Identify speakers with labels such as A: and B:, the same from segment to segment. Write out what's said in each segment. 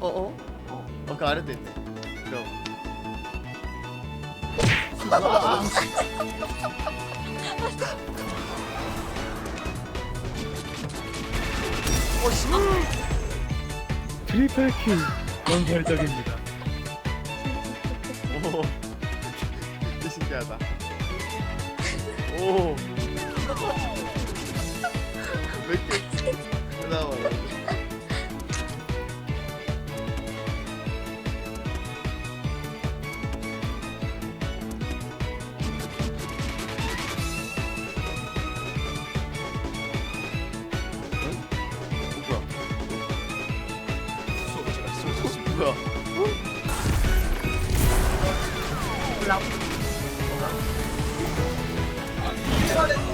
A: 어어? 어, 그 아래도 있네. 그럼. 어, 씨.
B: 트리플 킬 연결적입니다.
A: 오. 되게 신기하다. 오. 몇 개? 뭐야?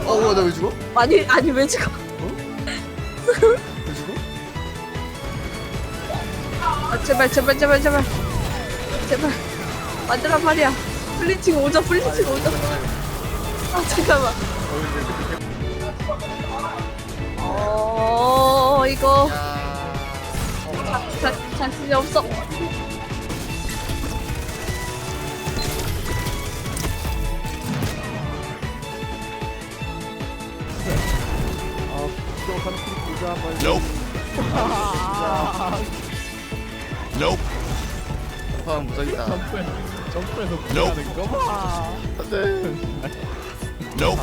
A: 어, 뭐야, 나왜 죽어?
C: 아니 아니 왜 지금
A: 왜 죽어?
C: 아, 제발 제발 제발 제발 제발 만들란 말이야 플리팅 오자 플리팅 오자 아 잠깐만 어 이거
A: 야.
C: 자, 자신이 없어
B: 아, 부족한 트리플 보자 빨리.
D: Nope.
A: 방 무적이다.
B: 점프해, 점프해서 구하는 거 봐.
A: 안돼.
D: Nope.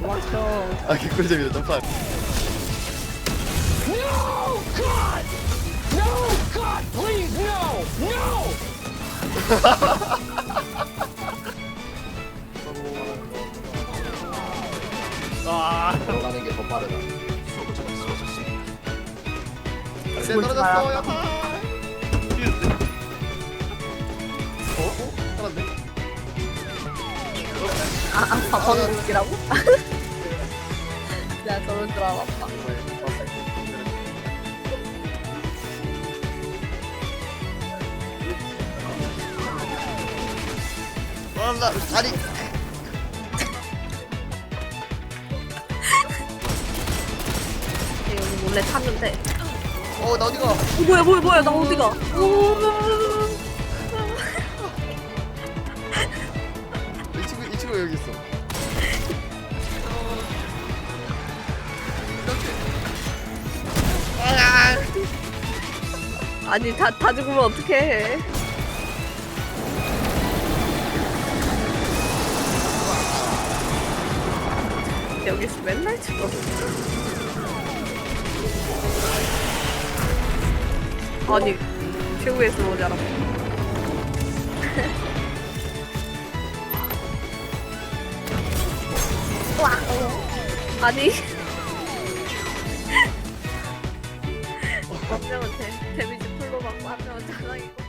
B: 도망쳐.
A: 아 개꿀잼이다 점프.
B: 아,
E: 들어가는 게 더 빠르다.
A: 쟤 떨어졌어 야타. 어? 어? 살았네.
C: 아 아 바꿔놓은 웃기라고? 내가 저럴 줄 알았다
A: 와, 나 다리.
C: 여기 몰래 탔는데
A: 어, 나 어디가?
C: 어, 뭐야 뭐야 뭐야 나 어디가 오,
A: 이 친구, 이 친구 여기 있어.
C: 아니 다, 다 죽으면 어떡해 여기서 맨날 죽어 아니 최후의 수호자라. 와 아니. 한 명은 데, 데미지 풀로 받고 한 명은 자랑이고